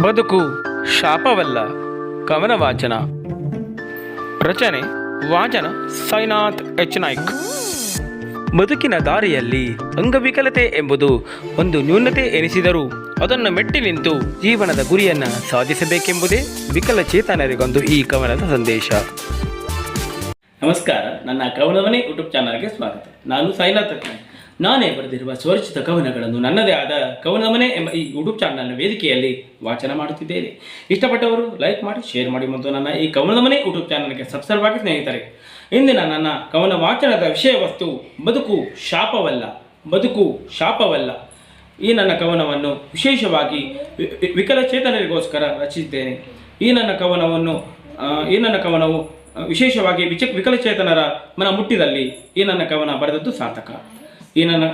ಬದುಕು ಶಾಪವಲ್ಲ ಕವನ ವಾಚನ ರಚನೆ, ವಾಚನ, ಸೈನಾಥ್ ಎಚ್. ನಾಯ್ಕ್. ಬದುಕಿನ ದಾರಿಯಲ್ಲಿ ಅಂಗವಿಕಲತೆ ಎಂಬುದು ಒಂದು ನ್ಯೂನತೆ ಎನಿಸಿದರೂ ಅದನ್ನು ಮೆಟ್ಟಿ ನಿಂತು ಜೀವನದ ಗುರಿಯನ್ನು ಸಾಧಿಸಬೇಕೆಂಬುದೇ ವಿಕಲಚೇತನರಿಗೊಂದು ಈ ಕವನದ ಸಂದೇಶ. ನಮಸ್ಕಾರ, ನನ್ನ ಕವನವನೇ ಯೂಟ್ಯೂಬ್ ಚಾನಲ್ಗೆ ಸ್ವಾಗತ. ನಾನು ರತ್ನ ನಾನೇ ಬರೆದಿರುವ ಸ್ವರಚಿತ ಕವನಗಳನ್ನು ನನ್ನದೇ ಆದ ಕವನವನೇ ಎಂಬ ಈ ಯೂಟ್ಯೂಬ್ ಚಾನಲ್ನ ವೇದಿಕೆಯಲ್ಲಿ ವಾಚನ ಮಾಡುತ್ತಿದ್ದೇನೆ. ಇಷ್ಟಪಟ್ಟವರು ಲೈಕ್ ಮಾಡಿ, ಶೇರ್ ಮಾಡಿ ಮತ್ತು ನನ್ನ ಈ ಕವನವನೇ ಯೂಟ್ಯೂಬ್ ಚಾನಲ್ಗೆ ಸಬ್ಸ್ಕ್ರೈಬ್ ಆಗಿ ಸ್ನೇಹಿತರೆ, ಇಂದಿನ ನನ್ನ ಕವನ ವಾಚನದ ವಿಷಯ ವಸ್ತು ಬದುಕು ಶಾಪವಲ್ಲ ಬದುಕು ಶಾಪವಲ್ಲ. ಈ ನನ್ನ ಕವನವನ್ನು ವಿಶೇಷವಾಗಿ ವಿಕಲಚೇತನರಿಗೋಸ್ಕರ ರಚಿಸಿದ್ದೇನೆ. ಈ ನನ್ನ ಕವನವನ್ನು ಈ ನನ್ನ ಕವನವು ವಿಶೇಷವಾಗಿ ವಿಚ ವಿಕಲಚೇತನರ ಮನ ಮುಟ್ಟಿದಲ್ಲಿ ಈ ನನ್ನ ಕವನ ಬರೆದದ್ದು ಸಾರ್ಥಕ. ಈ ನನ್ನ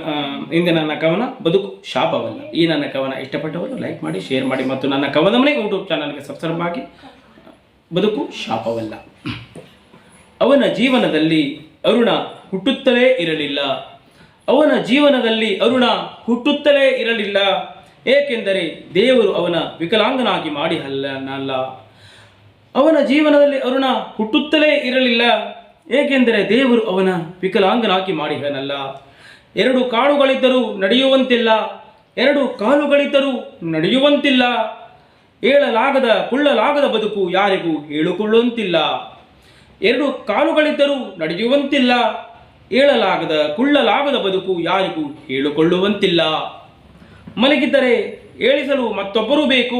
ಹಿಂದೆ ನನ್ನ ಕವನ ಬದುಕು ಶಾಪವಲ್ಲ. ಈ ನನ್ನ ಕವನ ಇಷ್ಟಪಟ್ಟವರು ಲೈಕ್ ಮಾಡಿ ಶೇರ್ ಮಾಡಿ ಮತ್ತು ನನ್ನ ಕವನವನ್ನೇ ಯೂಟ್ಯೂಬ್ ಚಾನಲ್ಗೆ ಸಬ್ಸ್ಕ್ರೈಬ್ ಆಗಿ, ಬದುಕು ಶಾಪವಲ್ಲ. ಅವನ ಜೀವನದಲ್ಲಿ ಅರುಣ ಹುಟ್ಟುತ್ತಲೇ ಇರಲಿಲ್ಲ. ಅವನ ಜೀವನದಲ್ಲಿ ಅರುಣ ಹುಟ್ಟುತ್ತಲೇ ಇರಲಿಲ್ಲ. ಏಕೆಂದರೆ ದೇವರು ಅವನ ವಿಕಲಾಂಗನಾಗಿ ಮಾಡಿ ಅಲ್ಲನಲ್ಲ ಅವನ ಜೀವನದಲ್ಲಿ ಅರುಣ ಹುಟ್ಟುತ್ತಲೇ ಇರಲಿಲ್ಲ. ಏಕೆಂದರೆ ದೇವರು ಅವನ ವಿಕಲಾಂಗನಾಗಿ ಮಾಡಿದನಲ್ಲ ಎರಡು ಕಾಳುಗಳಿದ್ದರೂ ನಡೆಯುವಂತಿಲ್ಲ, ಎರಡು ಕಾಲುಗಳಿದ್ದರೂ ನಡೆಯುವಂತಿಲ್ಲ. ಏಳಲಾಗದ, ಕುಳ್ಳಲಾಗದ ಬದುಕು ಯಾರಿಗೂ ಹೇಳಿಕೊಳ್ಳುವಂತಿಲ್ಲ. ಎರಡು ಕಾಲುಗಳಿದ್ದರೂ ನಡೆಯುವಂತಿಲ್ಲ, ಏಳಲಾಗದ, ಕುಳ್ಳಲಾಗದ ಬದುಕು ಯಾರಿಗೂ ಹೇಳಿಕೊಳ್ಳುವಂತಿಲ್ಲ. ಮಲಗಿದ್ದರೆ ಏಳಿಸಲು ಮತ್ತೊಬ್ಬರು ಬೇಕು,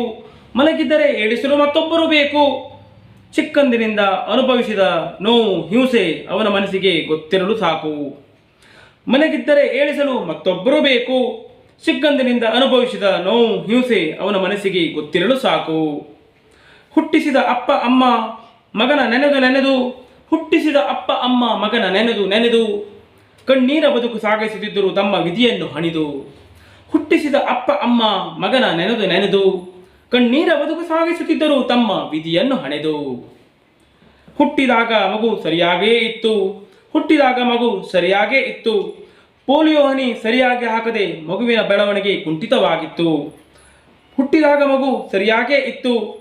ಮಲಗಿದ್ದರೆ ಏಳಿಸಲು ಮತ್ತೊಬ್ಬರು ಬೇಕು. ಚಿಕ್ಕಂದಿನಿಂದ ಅನುಭವಿಸಿದ ನೋವು, ಹಿಂಸೆ ಅವನ ಮನಸ್ಸಿಗೆ ಗೊತ್ತಿರಲು ಸಾಕು. ಮಲಗಿದ್ದರೆ ಏಳಿಸಲು ಮತ್ತೊಬ್ಬರು ಬೇಕು. ಚಿಕ್ಕಂದಿನಿಂದ ಅನುಭವಿಸಿದ ನೋವು ಹಿಂಸೆ ಅವನ ಮನಸ್ಸಿಗೆ ಗೊತ್ತಿರಲು ಸಾಕು. ಹುಟ್ಟಿಸಿದ ಅಪ್ಪ, ಅಮ್ಮ, ಮಗನ ನೆನೆದು ನೆನೆದು, ಹುಟ್ಟಿಸಿದ ಅಪ್ಪ, ಅಮ್ಮ, ಮಗನ ನೆನೆದು ನೆನೆದು, ಕಣ್ಣೀರ ಬದುಕು ಸಾಗಿಸುತ್ತಿದ್ದರು ತಮ್ಮ ವಿಧಿಯನ್ನು ಹಣಿದು. ಹುಟ್ಟಿಸಿದ ಅಪ್ಪ, ಅಮ್ಮ, ಮಗನ ನೆನೆದು ನೆನೆದು, ಕಣ್ಣೀರ ಬದುಕು ಸಾಗಿಸುತ್ತಿದ್ದರು ತಮ್ಮ ವಿಧಿಯನ್ನು ಹಣೆದು. ಹುಟ್ಟಿದಾಗ ಮಗು ಸರಿಯಾಗೇ ಇತ್ತು. ಹುಟ್ಟಿದಾಗ ಮಗು ಸರಿಯಾಗೇ ಇತ್ತು. ಪೋಲಿಯೋ ಹನಿ ಸರಿಯಾಗಿ ಹಾಕದೆ ಮಗುವಿನ ಬೆಳವಣಿಗೆ ಕುಂಠಿತವಾಗಿತ್ತು. ಹುಟ್ಟಿದಾಗ ಮಗು ಸರಿಯಾಗೇ ಇತ್ತು.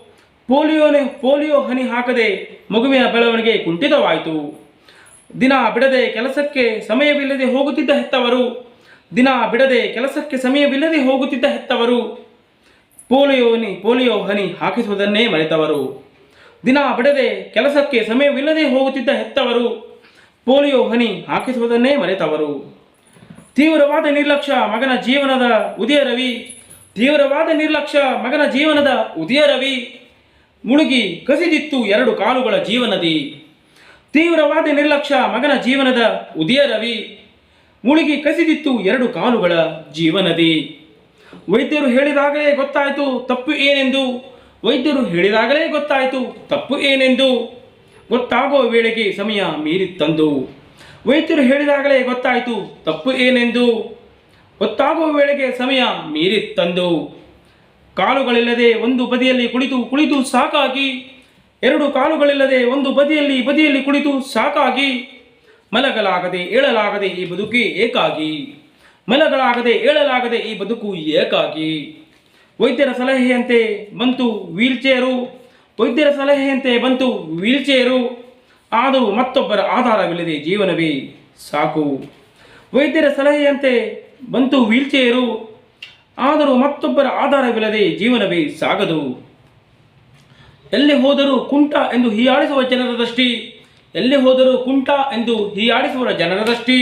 ಪೋಲಿಯೋನೆ ಪೋಲಿಯೋ ಹನಿ ಹಾಕದೆ ಮಗುವಿನ ಬೆಳವಣಿಗೆ ಕುಂಠಿತವಾಯಿತು. ದಿನ ಬಿಡದೆ ಕೆಲಸಕ್ಕೆ ಸಮಯವಿಲ್ಲದೆ ಹೋಗುತ್ತಿದ್ದ ಹೆತ್ತವರು, ದಿನ ಬಿಡದೆ ಕೆಲಸಕ್ಕೆ ಸಮಯವಿಲ್ಲದೆ ಹೋಗುತ್ತಿದ್ದ ಹೆತ್ತವರು ಪೋಲಿಯೋನಿ ಪೋಲಿಯೋ ಹನಿ ಹಾಕಿಸುವುದನ್ನೇ ಮರೆತವರು. ದಿನ ಬಿಡದೆ ಕೆಲಸಕ್ಕೆ ಸಮಯವಿಲ್ಲದೆ ಹೋಗುತ್ತಿದ್ದ ಹೆತ್ತವರು ಪೋಲಿಯೋ ಹನಿ ಹಾಕಿಸುವುದನ್ನೇ ಮರೆತವರು. ತೀವ್ರವಾದ ನಿರ್ಲಕ್ಷ್ಯ ಮಗನ ಜೀವನದ ಉದಯ ರವಿ. ತೀವ್ರವಾದ ನಿರ್ಲಕ್ಷ್ಯ ಮಗನ ಜೀವನದ ಉದಯ ರವಿ. ಮುಳುಗಿ ಕಸಿದಿತ್ತು ಎರಡು ಕಾಲುಗಳ ಜೀವನದಿ. ತೀವ್ರವಾದ ನಿರ್ಲಕ್ಷ್ಯ ಮಗನ ಜೀವನದ ಉದಯ ರವಿ. ಮುಳುಗಿ ಕಸಿದಿತ್ತು ಎರಡು ಕಾಲುಗಳ ಜೀವನದಿ. ವೈದ್ಯರು ಹೇಳಿದಾಗಲೇ ಗೊತ್ತಾಯಿತು ತಪ್ಪು ಏನೆಂದು. ವೈದ್ಯರು ಹೇಳಿದಾಗಲೇ ಗೊತ್ತಾಯಿತು ತಪ್ಪು ಏನೆಂದು. ಗೊತ್ತಾಗುವ ವೇಳೆಗೆ ಸಮಯ ಮೀರಿ ತಂದು ವೈದ್ಯರು ಹೇಳಿದಾಗಲೇ ಗೊತ್ತಾಯಿತು, ತಪ್ಪು ಏನೆಂದು. ಗೊತ್ತಾಗುವ ವೇಳೆಗೆ ಸಮಯ ಮೀರಿ ತಂದು ಕಾಲುಗಳಿಲ್ಲದೆ ಒಂದು ಬದಿಯಲ್ಲಿ ಕುಳಿತು ಕುಳಿತು ಸಾಕಾಗಿ. ಎರಡು ಕಾಲುಗಳಿಲ್ಲದೆ ಒಂದು ಬದಿಯಲ್ಲಿ ಬದಿಯಲ್ಲಿ ಕುಳಿತು ಸಾಕಾಗಿ. ಮಲಗಲಾಗದೆ ಏಳಲಾಗದೆ ಈ ಬದುಕಿ ಏಕಾಗಿ. ಮಲಗಲಾಗದೆ ಏಳಲಾಗದೆ ಈ ಬದುಕು ಏಕಾಗಿ. ವೈದ್ಯರ ಸಲಹೆಯಂತೆ ಬಂತು ವೀಲ್ಚೇರು. ವೈದ್ಯರ ಸಲಹೆಯಂತೆ ಬಂತು ವೀಲ್ಚೇರು. ಆದರೂ ಮತ್ತೊಬ್ಬರ ಆಧಾರವಿಲ್ಲದೆ ಜೀವನವೇ ಸಾಕು. ವೈದ್ಯರ ಸಲಹೆಯಂತೆ ಬಂತು ವೀಲ್ಚೇರು. ಆದರೂ ಮತ್ತೊಬ್ಬರ ಆಧಾರವಿಲ್ಲದೆ ಜೀವನವೇ ಸಾಗದು. ಎಲ್ಲಿ ಹೋದರೂ ಕುಂಟ ಎಂದು ಹೀಯಾಡಿಸುವ ಜನರ ದೃಷ್ಟಿ ಎಲ್ಲಿ ಹೋದರೂ ಕುಂಟ ಎಂದು ಹೀಯಾಡಿಸುವ ಜನರ ದೃಷ್ಟಿ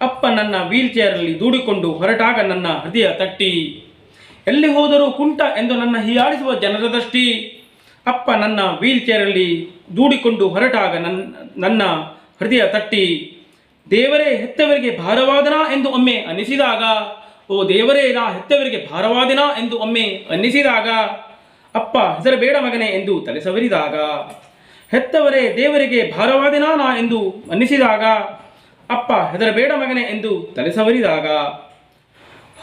ಅಪ್ಪ ನನ್ನ ವೀಲ್ ಚೇರಲ್ಲಿ ದೂಡಿಕೊಂಡು ಹೊರಟಾಗ ನನ್ನ ಹೃದಯ ತಟ್ಟಿ. ಎಲ್ಲಿ ಹೋದರೂ ಕುಂಟ ಎಂದು ನನ್ನ ಹೀಯಾಡಿಸುವ ಜನರ ದೃಷ್ಟಿ ಅಪ್ಪ ನನ್ನ ವೀಲ್ ಚೇರಲ್ಲಿ ದೂಡಿಕೊಂಡು ಹೊರಟಾಗ ನನ್ನ ನನ್ನ ಹೃದಯ ತಟ್ಟಿ, ದೇವರೇ, ಹೆತ್ತವರಿಗೆ ಭಾರವಾದನಾ ಎಂದು ಒಮ್ಮೆ ಅನ್ನಿಸಿದಾಗ, ಓ ದೇವರೇ, ನಾ ಹೆತ್ತವರಿಗೆ ಭಾರವಾದನಾ ಎಂದು ಒಮ್ಮೆ ಅನ್ನಿಸಿದಾಗ, ಅಪ್ಪ, ಹೆಸರಬೇಡ ಮಗನೇ ಎಂದು ತಲೆ ಸವರಿದಾಗ ಹೆತ್ತವರೇ, ದೇವರಿಗೆ ಭಾರವಾದನಾ ನಾ ಎಂದು ಅನ್ನಿಸಿದಾಗ, ಅಪ್ಪ, ಹೆದರಬೇಡ ಮಗನೇ ಎಂದು ತಲೆ ಸವರಿದಾಗ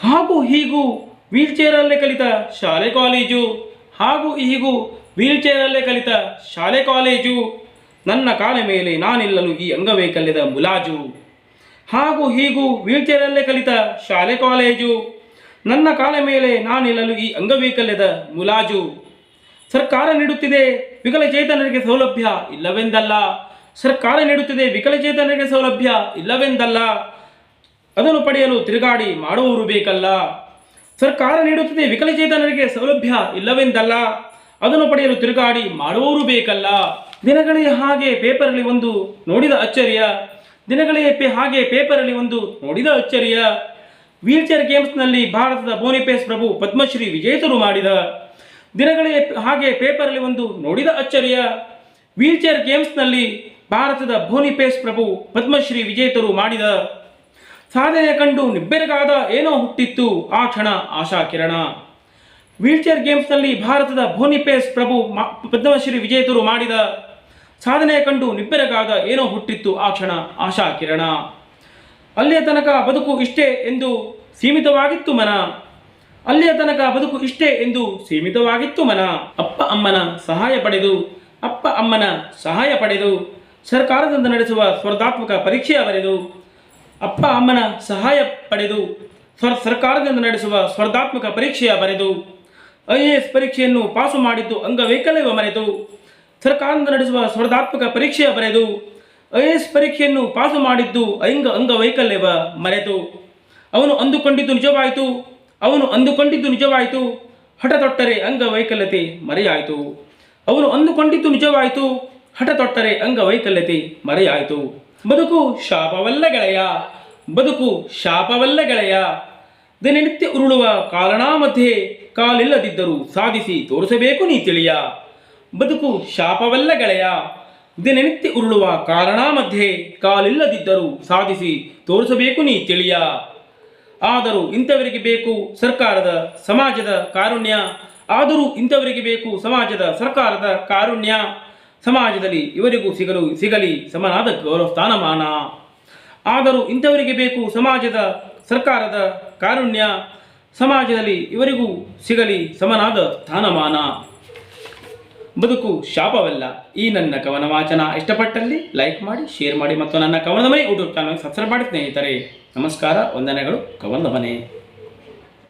ಹಾಗೂ ಹೀಗೂ ವೀಲ್ಚೇರಲ್ಲೇ ಕಲಿತ ಶಾಲೆ ಕಾಲೇಜು, ಹಾಗೂ ಹೀಗೂ ವೀಲ್ಚೇರಲ್ಲೇ ಕಲಿತ ಶಾಲೆ ಕಾಲೇಜು, ನನ್ನ ಕಾಲ ಮೇಲೆ ನಾನಿಲ್ಲಲು ಈ ಅಂಗವೈಕಲ್ಯದ ಮುಲಾಜು. ಹಾಗೂ ಹೀಗೂ ವೀಲ್ಚೇರಲ್ಲೇ ಕಲಿತ ಶಾಲೆ ಕಾಲೇಜು, ನನ್ನ ಕಾಲ ಮೇಲೆ ನಾನಿಲ್ಲಲು ಈ ಅಂಗವೈಕಲ್ಯದ ಮುಲಾಜು. ಸರ್ಕಾರ ನೀಡುತ್ತಿದೆ ವಿಕಲಚೇತನರಿಗೆ ಸೌಲಭ್ಯ ಇಲ್ಲವೆಂದಲ್ಲ. ಸರ್ಕಾರ ನೀಡುತ್ತಿದೆ ವಿಕಲಚೇತನರಿಗೆ ಸೌಲಭ್ಯ ಇಲ್ಲವೆಂದಲ್ಲ. ಅದನ್ನು ಪಡೆಯಲು ತಿರುಗಾಡಿ ಮಾಡುವವರು ಬೇಕಲ್ಲ. ಸರ್ಕಾರ ನೀಡುತ್ತಿದೆ ವಿಕಲಚೇತನರಿಗೆ ಸೌಲಭ್ಯ ಇಲ್ಲವೆಂದಲ್ಲ. ಅದನ್ನು ಪಡೆಯಲು ತಿರುಗಾಡಿ, ಮಾಡುವವರು ಬೇಕಲ್ಲ. ದಿನಗಳೇ ಹಾಗೆ ಪೇಪರಲ್ಲಿ ಒಂದು ನೋಡಿದ ಅಚ್ಚರಿಯ. ದಿನಗಳೇ ಪೇ, ಹಾಗೆ ಪೇಪರಲ್ಲಿ ಒಂದು ನೋಡಿದ ಅಚ್ಚರಿಯ. ವೀಲ್ಚೇರ್ ಗೇಮ್ಸ್ನಲ್ಲಿ ಭಾರತದ ಬೋನಿಪೇಸ್ ಪ್ರಭು ಪದ್ಮಶ್ರೀ ವಿಜೇತರು ಮಾಡಿದ. ದಿನಗಳೇ ಹಾಗೆ ಪೇಪರಲ್ಲಿ ಒಂದು ನೋಡಿದ ಅಚ್ಚರಿಯ. ವೀಲ್ಚೇರ್ ಗೇಮ್ಸ್ನಲ್ಲಿ ಭಾರತದ ಬೋನಿಪೇಸ್ ಪ್ರಭು ಪದ್ಮಶ್ರೀ ವಿಜೇತರು ಮಾಡಿದ. ಸಾಧನೆ ಕಂಡು ನಿಬ್ಬೆರಗಾದ ಏನೋ ಹುಟ್ಟಿತ್ತು. ಆ ಕ್ಷಣ ಆಶಾ ಕಿರಣ ವೀಲ್ಚೇರ್ ಗೇಮ್ಸ್ನಲ್ಲಿ ಭಾರತದ ಭೋನಿಪೇಸ್ ಪ್ರಭು ಪದ್ಮಶ್ರೀ ವಿಜೇತರು ಮಾಡಿದ ಸಾಧನೆ ಕಂಡು ನಿಬ್ಬೆರಗಾದ ಏನೋ ಹುಟ್ಟಿತ್ತು ಆ ಕ್ಷಣ, ಆಶಾ ಕಿರಣ. ಅಲ್ಲಿಯ ತನಕ ಬದುಕು ಇಷ್ಟೇ ಎಂದು ಸೀಮಿತವಾಗಿತ್ತು ಮನ. ಅಲ್ಲಿಯ ತನಕ ಬದುಕು ಇಷ್ಟೇ ಎಂದು ಸೀಮಿತವಾಗಿತ್ತು ಮನ. ಅಪ್ಪ ಅಮ್ಮನ ಸಹಾಯ ಪಡೆದು, ಅಪ್ಪ ಅಮ್ಮನ ಸಹಾಯ ಪಡೆದು, ಸರ್ಕಾರದಿಂದ ನಡೆಸುವ ಸ್ಪರ್ಧಾತ್ಮಕ ಪರೀಕ್ಷೆಯ ಬರೆದು, ಅಪ್ಪ ಅಮ್ಮನ ಸಹಾಯ ಪಡೆದು ಸರ್ಕಾರದಿಂದ ನಡೆಸುವ ಸ್ಪರ್ಧಾತ್ಮಕ ಪರೀಕ್ಷೆಯ ಬರೆದು ಐ ಎ ಎಸ್ ಪರೀಕ್ಷೆಯನ್ನು ಪಾಸು ಮಾಡಿದ್ದು ಅಂಗವೈಕಲ್ಯವ ಮರೆತು ಸರ್ಕಾರದಿಂದ ನಡೆಸುವ ಸ್ಪರ್ಧಾತ್ಮಕ ಪರೀಕ್ಷೆಯ ಬರೆದು, ಐ ಎ ಎಸ್ ಪರೀಕ್ಷೆಯನ್ನು ಪಾಸು ಮಾಡಿದ್ದು ಅಂಗ ಅಂಗವೈಕಲ್ಯವ ಮರೆತು. ಅವನು ಅಂದುಕೊಂಡಿದ್ದು ನಿಜವಾಯಿತು, ಅವನು ಅಂದುಕೊಂಡಿದ್ದು ನಿಜವಾಯಿತು ಹಠ ತೊಟ್ಟರೆ ಅಂಗವೈಕಲ್ಯತೆ ಮರೆಯಾಯಿತು. ಅವನು ಅಂದುಕೊಂಡಿದ್ದು ನಿಜವಾಯಿತು ಹಠ ತೊಟ್ಟರೆ ಅಂಗವೈಕಲ್ಯತೆ ಮರೆಯಾಯಿತು. ಬದುಕು ಶಾಪವಲ್ಲ ಗೆಳೆಯ, ಬದುಕು ಶಾಪವಲ್ಲ ಗೆಳೆಯ. ದಿನನಿತ್ಯ ಉರುಳುವ ಕಾರಣ ಮಧ್ಯೆ ಕಾಲಿಲ್ಲದಿದ್ದರೂ ಸಾಧಿಸಿ ತೋರಿಸಬೇಕು ನೀ ತಿಳಿಯ. ಬದುಕು ಶಾಪವಲ್ಲ ಗೆಳೆಯ. ದಿನನಿತ್ಯ ಉರುಳುವ ಕಾರಣ ಮಧ್ಯೆ ಕಾಲಿಲ್ಲದಿದ್ದರೂ ಸಾಧಿಸಿ ತೋರಿಸಬೇಕು ನೀ ತಿಳಿಯ. ಆದರೂ ಇಂಥವರಿಗೆ ಬೇಕು ಸರ್ಕಾರದ ಸಮಾಜದ ಕಾರುಣ್ಯ. ಆದರೂ ಇಂಥವರಿಗೆ ಬೇಕು ಸಮಾಜದ ಸರ್ಕಾರದ ಕಾರುಣ್ಯ. ಸಮಾಜದಲ್ಲಿ ಇವರಿಗೂ ಸಿಗಲು ಸಿಗಲಿ ಸಮನಾದ ಗೌರವ ಸ್ಥಾನಮಾನ ಆದರೂ ಇಂಥವರಿಗೆ ಬೇಕು ಸಮಾಜದ ಸರ್ಕಾರದ ಕಾರುಣ್ಯ. ಸಮಾಜದಲ್ಲಿ ಇವರಿಗೂ ಸಿಗಲಿ ಸಮನಾದ ಸ್ಥಾನಮಾನ. ಬದುಕು ಶಾಪವಲ್ಲ. ಈ ನನ್ನ ಕವನ ವಾಚನ ಇಷ್ಟಪಟ್ಟಲ್ಲಿ ಲೈಕ್ ಮಾಡಿ, ಶೇರ್ ಮಾಡಿ ಮತ್ತು ನನ್ನ ಕವನದ ಮನೆ ಯೂಟ್ಯೂಬ್ ಚಾನಲ್ ಸಬ್ಸ್ಕ್ರೈಬ್ ಮಾಡಿ ಸ್ನೇಹಿತರೆ. ನಮಸ್ಕಾರ, ವಂದನೆಗಳು, ಕವನದ ಮನೆ.